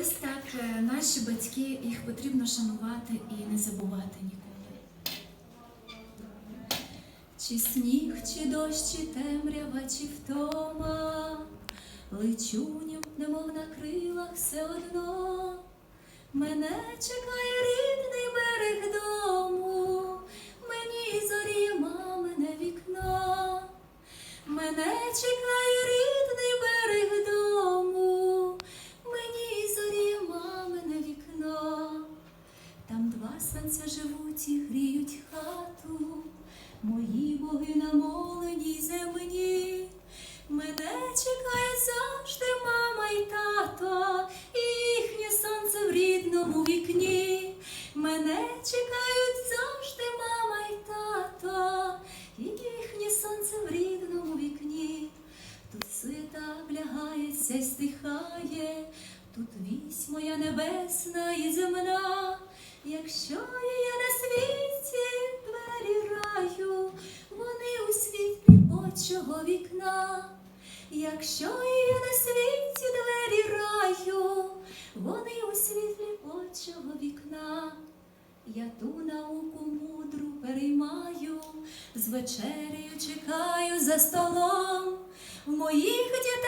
Ось так е, наші батьки, їх потрібно шанувати і не забувати ніколи. Чи сніг, чи дощ, чи темрява, чи втома, лечуням, немов на крилах все одно. Мене чекає рідний берег дому, мені зоріє мамине вікно. Мене чекає сонця живуть і гріють хату, мої боги на моленій земні. Мене чекає завжди мама й тато, і їхнє сонце в рідному вікні. Мене чекають завжди мама й тато, і їхнє сонце в рідному вікні. Тут світа влягається стихає, тут вісь моя небесна і земна. Якщо є на світі двері раю, вони у світлі очого вікна. Якщо є на світі двері раю, вони у світлі очого вікна. Я ту науку мудру переймаю, з вечерею чекаю за столом. В моїх дітей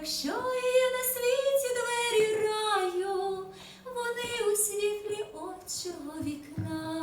Якщо є на світі двері раю, вони у світлі отчого вікна.